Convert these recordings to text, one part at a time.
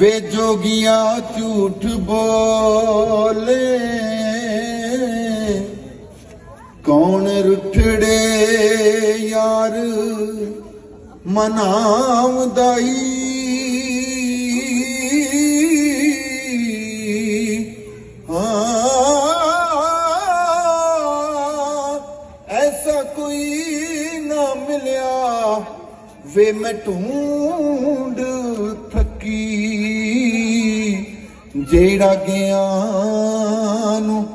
ਵੇ ਜੋਗੀਆਂ ਝੂਠ ਬੋਲੇ। ਕੌਣ ਰੁੱਠੜੇ ਯਾਰ ਮਨਾਵਦਾਈ ਹਾਂ, ਐਸਾ ਕੋਈ ਨਾ ਮਿਲਿਆ ਵੇ ਮੈਂ ਢੂੰਡ ਥੱਕੀ। ਜਿਹੜਾ ਗਿਆ ਨੂੰ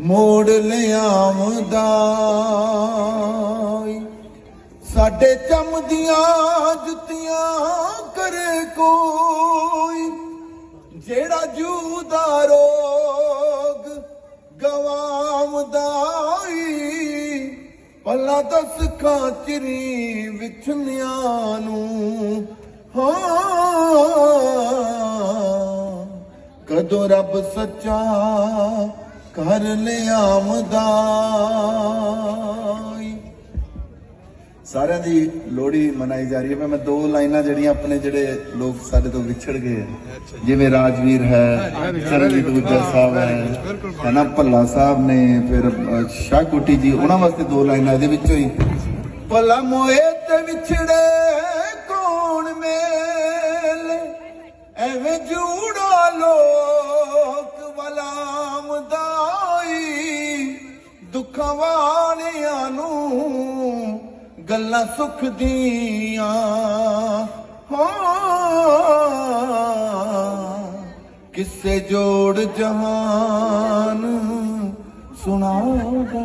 ਮੋੜ ਲਿਆਵਦਾ ਸਾਡੇ ਚਮਦੀਆਂ ਜੁੱਤੀਆਂ ਕਰੇ ਕੋਈ। ਜਿਹੜਾ ਜੂਦਾ ਰੋਗ ਗਵਾਵਦਾ ਈ ਪੱਲਾ ਦਸ ਖਾਚਰੀ ਵਿਛਨਿਆਂ ਨੂੰ। ਹਾਂ ਕਦੋਂ ਰੱਬ ਸੱਚਾ ਕਰ ਲਿਆਮਦਾ ਸਾਰਿਆਂ ਦੀ ਲੋਹੜੀ ਮਨਾਈ ਜਾ ਰਹੀ ਹੈ। ਮੈਂ ਦੋ ਲਾਈਨਾਂ ਜਿਹੜੀਆਂ ਆਪਣੇ ਜਿਹੜੇ ਲੋਕ ਸਾਡੇ ਤੋਂ ਵਿਛੜ ਗਏ ਜਿਵੇਂ ਰਾਜਵੀਰ ਹੈ, ਚਰਨਜੀਤ ਗੁੱਜਰ ਸਾਹਿਬ ਹੈ ਹੈ ਭੱਲਾ ਸਾਹਿਬ ਨੇ, ਫਿਰ ਸ਼ਾਹ ਕੋਟੀ ਜੀ, ਉਹਨਾਂ ਵਾਸਤੇ ਦੋ ਲਾਈਨਾਂ ਇਹਦੇ ਵਿੱਚੋਂ ਹੀ। ਭਲਾ ਮੋਏ ਤੇ ਵਿਛੜੇ ਐਵੇਂ ਲੋਕ ਵਲਾਮਦਾਈ, ਦੁੱਖਾਂ ਵਾਲਿਆਂ ਨੂੰ ਗੱਲਾਂ ਸੁਖ ਦੀਆਂ ਹਾਂ ਕਿੱਸੇ ਜੋੜ ਜਹਾਨ ਸੁਣਾਉਂਦਾ।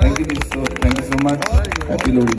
Thank you so thank you so much happy Lohri